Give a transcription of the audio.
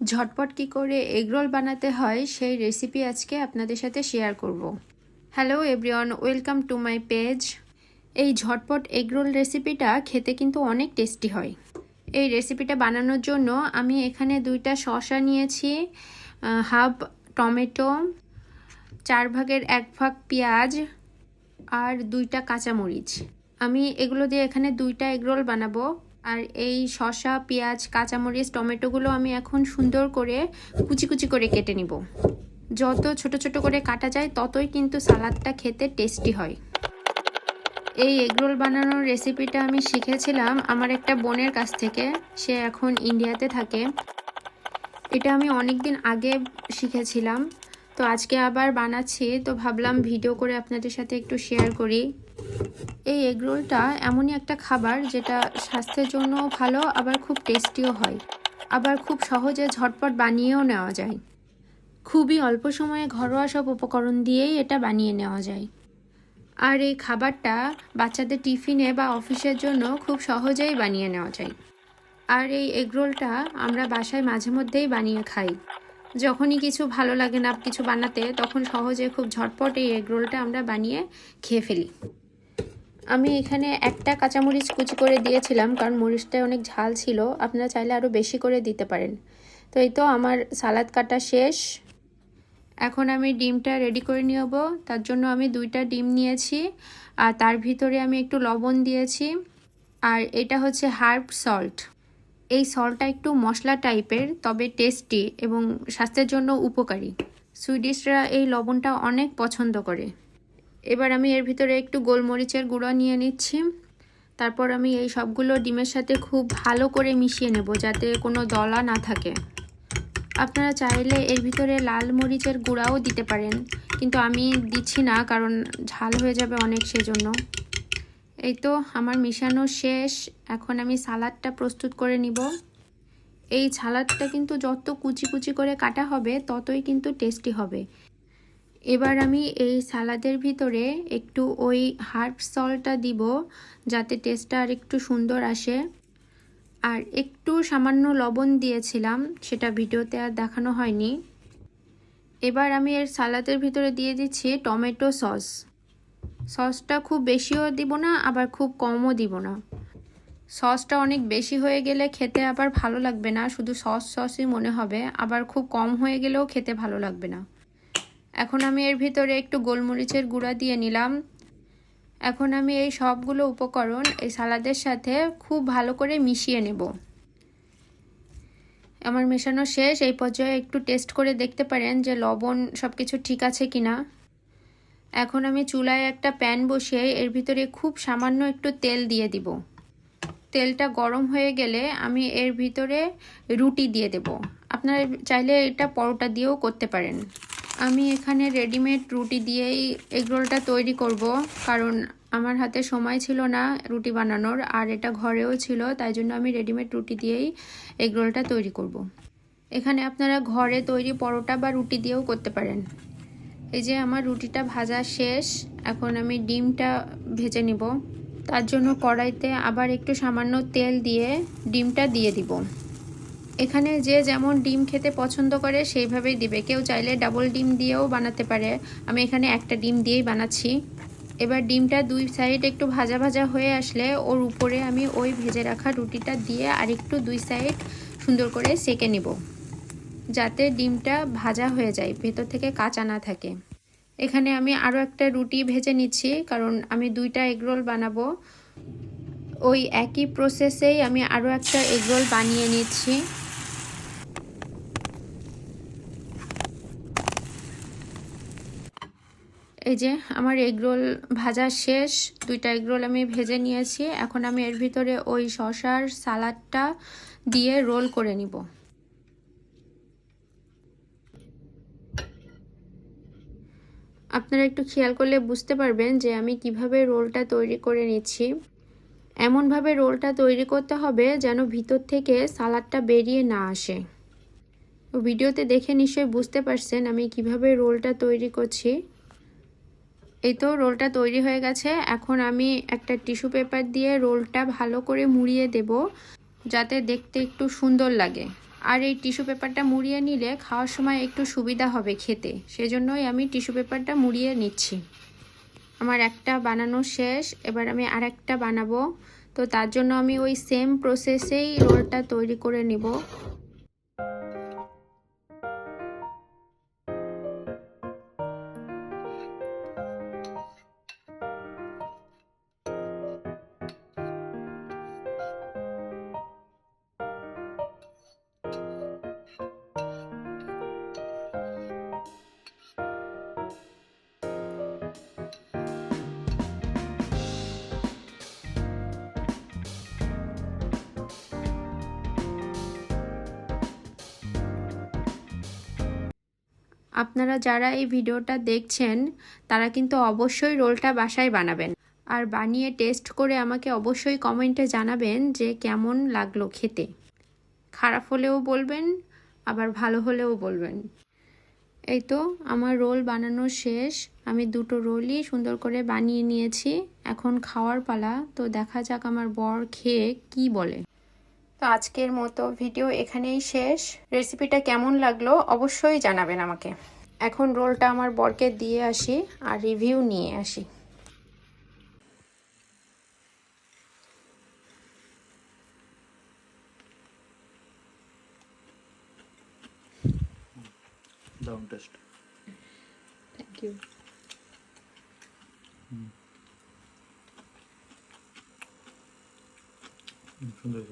ঝটপট কি করে এগরোল বানাতে হয় সেই রেসিপি আজকে আপনাদের সাথে শেয়ার করব। Hello everyone welcome to my page এই ঝটপট এগরোল রেসিপিটা খেতে কিন্তু অনেক টেস্টি হয়। এই রেসিপিটা বানানোর জন্য আমি এখানে দুইটা শসা নিয়েছি হাফ টমেটো, চার ভাগের এক ভাগ পেঁয়াজ আর দুইটা কাঁচামরিচ। আমি এগুলো দিয়ে এখানে দুইটা এগরোল বানাবো। আর এই শসা, পেঁয়াজ, কাঁচামরিচ, টমেটোগুলো আমি এখন সুন্দর করে কুচি কুচি করে কেটে নিব। যত ছোট ছোট করে কাটা যায়, ততই কিন্তু সালাদটা খেতে টেস্টি হয়। এই এগরোল বানানোর রেসিপিটা আমি শিখেছিলাম আমার একটা বোনের কাছ থেকে। সে এখন ইন্ডিয়াতে থাকে। এটা আমি অনেক দিন আগে শিখেছিলাম। তো আজকে আবার বানাচ্ছি, তো ভাবলাম ভিডিও করে আপনাদের সাথে একটু শেয়ার করি। এই এগরোলটা এমনই একটা খাবার যেটা স্বাস্থ্যের জন্য ভালো, আবার খুব টেস্টিও হয়। আবার খুব সহজে ঝটপট বানিয়েও নেওয়া যায়। খুবই অল্প সময়ে ঘরোয়া সব উপকরণ দিয়েই এটা বানিয়ে নেওয়া যায়। আর এই খাবারটা বাচ্চাদের টিফিনে বা অফিসের জন্য খুব সহজেই বানিয়ে নেওয়া যায়। আর এই এগরোলটা আমরা বাসায় মাঝে মধ্যেই বানিয়ে খাই। যখনই কিছু ভালো লাগে না কিছু বানাতে, তখন সহজে খুব ঝটপট এই এগরোলটা আমরা বানিয়ে খেয়ে ফেলি। আমি এখানে একটা কাঁচামরিচ কুচি করে দিয়েছিলাম, কারণ মরিচটা অনেক ঝাল ছিল। আপনারা চাইলে আরও বেশি করে দিতে পারেন। তো এই তো আমার সালাদ কাটা শেষ। এখন আমি ডিমটা রেডি করে নেব তার জন্য আমি দুইটা ডিম নিয়েছি, আর তার ভিতরে আমি একটু লবণ দিয়েছি। আর এটা হচ্ছে হার্ব সল্ট। এই সল্টটা একটু মশলা টাইপের, তবে টেস্টি এবং স্বাস্থ্যের জন্য উপকারী। সুইডিশরা এই লবণটা অনেক পছন্দ করে। এবার আমি এর ভিতরে একটু গোলমরিচের গুঁড়ো নিয়ে নিচ্ছি। তারপর আমি এই সবগুলো ডিমের সাথে খুব ভালো করে মিশিয়ে নেব যাতে কোনো দলা না থাকে। আপনারা চাইলে এর ভিতরে লাল মরিচের গুঁড়াও দিতে পারেন, কিন্তু আমি দিচ্ছি না কারণ ঝাল হয়ে যাবে অনেক সেজন্য। এই তো আমার মিশানো শেষ। এখন আমি সালাদটা প্রস্তুত করে নিব। এই সালাদটা কিন্তু যত কুচি কুচি করে কাটা হবে, ততই কিন্তু টেস্টি হবে। এবার আমি এই সালাদের ভিতরে একটু ওই হার্ব সল্টটা দিব, যাতে টেস্টটা আর একটু সুন্দর আসে। আর একটু সামান্য লবণ দিয়েছিলাম, সেটা ভিডিওতে আর দেখানো হয়নি। এবার আমি এর সালাদের ভিতরে দিয়ে দিচ্ছি টমেটো সস। সসটা খুব বেশিও দিব না, আবার খুব কমও দিব না। সসটা অনেক বেশি হয়ে গেলে খেতে আবার ভালো লাগবে না, শুধু সস সসই মনে হবে, আবার খুব কম হয়ে গেলেও খেতে ভালো লাগবে না। এখন আমি এর ভিতরে একটু গোলমরিচের গুঁড়া দিয়ে নিলাম। এখন আমি এই সবগুলো উপকরণ এই সালাদের সাথে খুব ভালো করে মিশিয়ে নেব। আমার মেশানো শেষ, এই পর্যায়ে একটু টেস্ট করে দেখতে পারেন যে লবণ সব কিছু ঠিক আছে কি না এখন আমি চুলায় একটা প্যান বসিয়ে এর ভিতরে খুব সামান্য একটু তেল দিয়ে দিব। তেলটা গরম হয়ে গেলে আমি এর ভিতরে রুটি দিয়ে দেব। আপনারা চাইলে এটা পরোটা দিয়েও করতে পারেন। আমি এখানে রেডিমেড রুটি দিয়েই এগরোলটা তৈরি করব, কারণ আমার হাতে সময় ছিল না রুটি বানানোর, আর এটা ঘরেও ছিল, তাই জন্য আমি রেডিমেড রুটি দিয়েই এগরোলটা তৈরি করব। এখানে আপনারা ঘরে তৈরি পরোটা বা রুটি দিয়েও করতে পারেন। এই যে আমার রুটিটা ভাজা শেষ, এখন আমি ডিমটা ভেজে নিব। তার জন্য কড়াইতে আবার একটু সামান্য তেল দিয়ে ডিমটা দিয়ে দিব। এখানে যে যেমন ডিম খেতে পছন্দ করে, সেইভাবেই দিবে। কেউ চাইলে ডাবল ডিম দিয়েও বানাতে পারে। আমি এখানে একটা ডিম দিয়েই বানাচ্ছি। এবার ডিমটা দুই সাইড একটু ভাজা ভাজা হয়ে আসলে ওর উপরে আমি ওই ভেজে রাখা রুটিটা দিয়ে আর একটু দুই সাইড সুন্দর করে সেকে নেব। যাতে ডিমটা ভাজা হয়ে যায়, ভেতর থেকে কাঁচা না থাকে। এখানে আমি আরও একটা রুটি ভেজে নিচ্ছি, কারণ আমি দুইটা এগরোল বানাবো। ওই একই প্রসেসেই আমি আরও একটা এগরোল বানিয়ে নিচ্ছি। এই যে আমার এগরোল ভাজা শেষ, দুইটা এগরোল আমি ভেজে নিয়েছি। এখন আমি এর ভিতরে ওই শশার সালাডটা দিয়ে রোল করে নিব। আপনারা একটু খেয়াল করলে বুঝতে পারবেন যে আমি কীভাবে রোলটা তৈরি করে নিচ্ছি। এমনভাবে রোলটা তৈরি করতে হবে যেন ভিতর থেকে সালাডটা বেরিয়ে না আসে। ভিডিওতে দেখে নিশ্চয়ই বুঝতে পারছেন আমি কীভাবে রোলটা তৈরি করছি। এই তো রোলটা তৈরি হয়ে গেছে। এখন আমি একটা টিস্যু পেপার দিয়ে রোলটা ভালো করে মুড়িয়ে দেব, যাতে দেখতে একটু সুন্দর লাগে। আর এই টিস্যু পেপারটা মুড়িয়ে নিলে খাওয়ার সময় একটু সুবিধা হবে খেতে। সেজন্যই আমি টিস্যু পেপারটা মুড়িয়ে নিচ্ছি। আমার একটা বানানো শেষ, এবার আমি আর একটা বানাবো। তো তার জন্য আমি ওই সেম প্রসেসেই রোলটা তৈরি করে নিব। আপনারা যারা এই ভিডিওটা দেখছেন, তারা কিন্তু অবশ্যই রোলটা বাসায় বানাবেন। আর বানিয়ে টেস্ট করে আমাকে অবশ্যই কমেন্টে জানাবেন যে কেমন লাগল খেতে। খারাপ হলেও বলবেন, আবার ভালো হলেও বলবেন। এই তো আমার রোল বানানো শেষ। আমি দুটো রোলই সুন্দর করে বানিয়ে নিয়েছি। এখন খাওয়ার পালা। তো দেখা যাক আমার বর খেয়ে কি বলে। তো আজকের মতো ভিডিও এখানেই শেষ। রেসিপিটা কেমন লাগল অবশ্যই জানাবেন আমাকে। এখন রোলটা আমার বরকে দিয়ে আসি আর রিভিউ নিয়ে আসি। টেস্ট থ্যাংক ইউ সুন্দর